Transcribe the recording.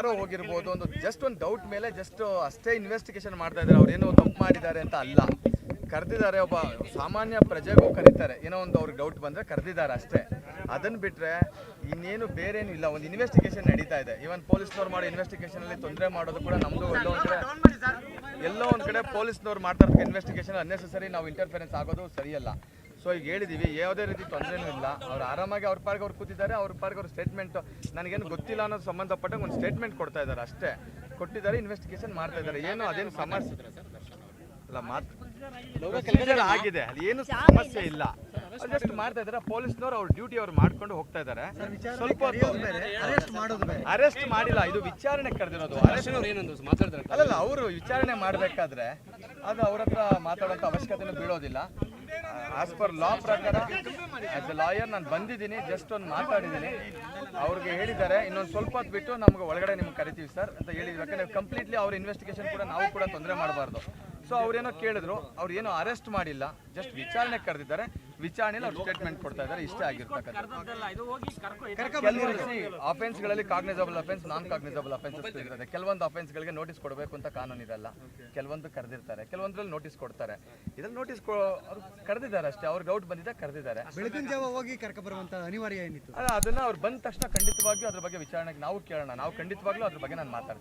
ಯಾರೋ ಹೋಗಿರ್ಬೋದು ಒಂದು ಜಸ್ಟ್ ಒಂದು ಡೌಟ್ ಮೇಲೆ ಜಸ್ಟ್ ಅಷ್ಟೇ ಇನ್ವೆಸ್ಟಿಗೇಷನ್ ಮಾಡ್ತಾ ಇದ್ದಾರೆ. ಅವ್ರು ಏನೋ ತಪ್ಪು ಮಾಡಿದ್ದಾರೆ ಅಂತ ಅಲ್ಲ. ಕರೆದಿದ್ದಾರೆ ಒಬ್ಬ ಸಾಮಾನ್ಯ ಪ್ರಜೆಗೂ ಕರೀತಾರೆ. ಏನೋ ಒಂದು ಅವ್ರಿಗೆ ಡೌಟ್ ಬಂದರೆ ಕರೆದಿದ್ದಾರೆ ಅಷ್ಟೇ. ಅದನ್ನು ಬಿಟ್ಟರೆ ಇನ್ನೇನು ಬೇರೇನು ಇಲ್ಲ. ಒಂದು ಇನ್ವೆಸ್ಟಿಗೇಷನ್ ನಡೀತಾ ಇದೆ. ಇವನ್ ಪೊಲೀಸ್ನವ್ರು ಮಾಡೋ ಇನ್ವೆಸ್ಟಿಗೇಷನಲ್ಲಿ ತೊಂದರೆ ಮಾಡೋದು ಕೂಡ ನಮ್ಮದು ಎಲ್ಲೋ ಒಂದು ಕಡೆ. ಎಲ್ಲೋ ಒಂದು ಕಡೆ ಪೊಲೀಸ್ನವ್ರು ಮಾಡ್ತಾ ಇನ್ವೆಸ್ಟಿಗೇಷನ್ ಅನ್ನೆಸರಿ ನಾವು ಇಂಟರ್ಫೆರೆನ್ಸ್ ಆಗೋದು ಸರಿಯಲ್ಲ. ಸೊ ಈಗ ಹೇಳಿದೀವಿ ಯಾವುದೇ ರೀತಿ ತೊಂದರೆನೂ ಇಲ್ಲ. ಅವ್ರು ಆರಾಮಾಗಿ ಅವ್ರ ಪಾರ್ಗೆ ಅವ್ರು ಕೂತಿದ್ದಾರೆ ಅವ್ರ ಪಾರ್ಗೆ ಅವ್ರ ಸ್ಟೇಟ್ಮೆಂಟ್ ನನಗೇನು ಗೊತ್ತಿಲ್ಲ ಅನ್ನೋದು ಸಂಬಂಧಪಟ್ಟ ಒಂದು ಸ್ಟೇಟ್ಮೆಂಟ್ ಕೊಡ್ತಾ ಇದ್ದಾರೆ ಅಷ್ಟೇ. ಕೊಟ್ಟಿದ್ದಾರೆ ಇನ್ವೆಸ್ಟಿಗೇಷನ್ ಮಾಡ್ತಾ ಇದ್ದಾರೆ. ಏನು ಅದೇನು ಸಮಸ್ಯೆ? ಅಲ್ಲ ಮಾತು ಆಗಿದೆ. ಅದೇನು ಏನು ಸಮಸ್ಯೆ ಇಲ್ಲ. ಜಸ್ಟ್ ಮಾಡ್ತಾ ಇದ್ದಾರೆ ಪೊಲೀಸ್ನವ್ರು ಅವ್ರ ಡ್ಯೂಟಿ ಅವ್ರು ಮಾಡ್ಕೊಂಡು ಹೋಗ್ತಾ ಇದ್ದಾರೆ ಸ್ವಲ್ಪ ಅರೆಸ್ಟ್ ಮಾಡೋದು ಅರೆಸ್ಟ್ ಮಾಡಿಲ್ಲ. ಇದು ವಿಚಾರಣೆ ಕರೆದಿರೋದು. ಅರೆಸ್ಟ್ ಏನೊಂದು ಮಾತಾಡಿದ್ರೆ ಅಲ್ಲಲ್ಲ ಅವರು ವಿಚಾರಣೆ ಮಾಡಬೇಕಾದ್ರೆ ಅದು ಅವ್ರ ಹತ್ರ ಮಾತಾಡೋಂಥ ಅವಶ್ಯಕತೆನೂ ಬೀಳೋದಿಲ್ಲ. ಆಸ್ ಪರ್ ಲಾ ಪ್ರಕಾರ ಆಸ್ ಎ ಲಾಯರ್ ನಾನು ಬಂದಿದ್ದೀನಿ ಜಸ್ಟ್ ಒಂದು ಮಾತಾಡಿದ್ದೀನಿ. ಅವ್ರಿಗೆ ಹೇಳಿದ್ದಾರೆ. ಇನ್ನೊಂದು ಸ್ವಲ್ಪ ಹೊತ್ತು ಬಿಟ್ಟು ನಮ್ಗೆ ಒಳಗಡೆ ನಿಮ್ಗೆ ಕರಿತೀವಿ ಸರ್ ಅಂತ ಹೇಳಿದ್ವಿ. ಯಾಕಂದ್ರೆ ಕಂಪ್ಲೀಟ್ಲಿ ಅವ್ರ ಇನ್ವೆಸ್ಟಿಗೇಷನ್ ಕೂಡ ನಾವು ಕೂಡ ತೊಂದರೆ ಮಾಡಬಾರ್ದು. ಸೊ ಅವ್ರೇನೋ ಕೇಳಿದ್ರು. ಅವ್ರು ಏನೋ ಅರೆಸ್ಟ್ ಮಾಡಿಲ್ಲ. ಜಸ್ಟ್ ವಿಚಾರಣೆ ಕರೆದಿದ್ದಾರೆ. ವಿಚಾರಣೆಯಲ್ಲಿ ಅವ್ರು ಸ್ಟೇಟ್ಮೆಂಟ್ ಕೊಡ್ತಾ ಇದ್ದಾರೆ ಇಷ್ಟೇ ಆಗಿರ್ತಕ್ಕಂಥ ಅಫೆನ್ಸ್ಗಳಲ್ಲಿ cognizable offence non cognizable offences ಇರ್ತದೆ. ಕೆಲವೊಂದು ಅಫೆನ್ಸ್ಗಳಿಗೆ ನೋಟಿಸ್ ಕೊಡಬೇಕು ಅಂತ ಕಾನೂನು ಇರಲ್ಲ ಕೆಲವೊಂದು ಕರೆದಿರ್ತಾರೆ. ಕೆಲವೊಂದ್ರಲ್ಲಿ ನೋಟಿಸ್ ಕೊಡ್ತಾರೆ. ಇದ್ರಲ್ಲಿ ನೋಟಿಸ್ ಅವ್ರು ಕರೆದಿದ್ದಾರೆ ಅಷ್ಟೇ. ಅವ್ರಿಗೆ ಡೌಟ್ ಬಂದಿದೆ ಕರೆದಿದ್ದಾರೆ. ಬೆಳಗಿನ ಜಾವ ಹೋಗಿ ಕರ್ಕ ಬರುವಂತ ಅನಿವಾರ್ಯ ಏನಿತ್ತು? ಅಲ್ಲ ಅದನ್ನ ಅವ್ರು ಬಂದ ತಕ್ಷಣ ಖಂಡಿತವಾಗಿಯೂ ಅದ್ರ ಬಗ್ಗೆ ವಿಚಾರಣೆಗೆ ನಾವು ಕೇಳೋಣ. ನಾವು ಖಂಡಿತವಾಗ್ಲೂ ಅದ್ರ ಬಗ್ಗೆ ನಾನು ಮಾತಾಡ್ತೀನಿ.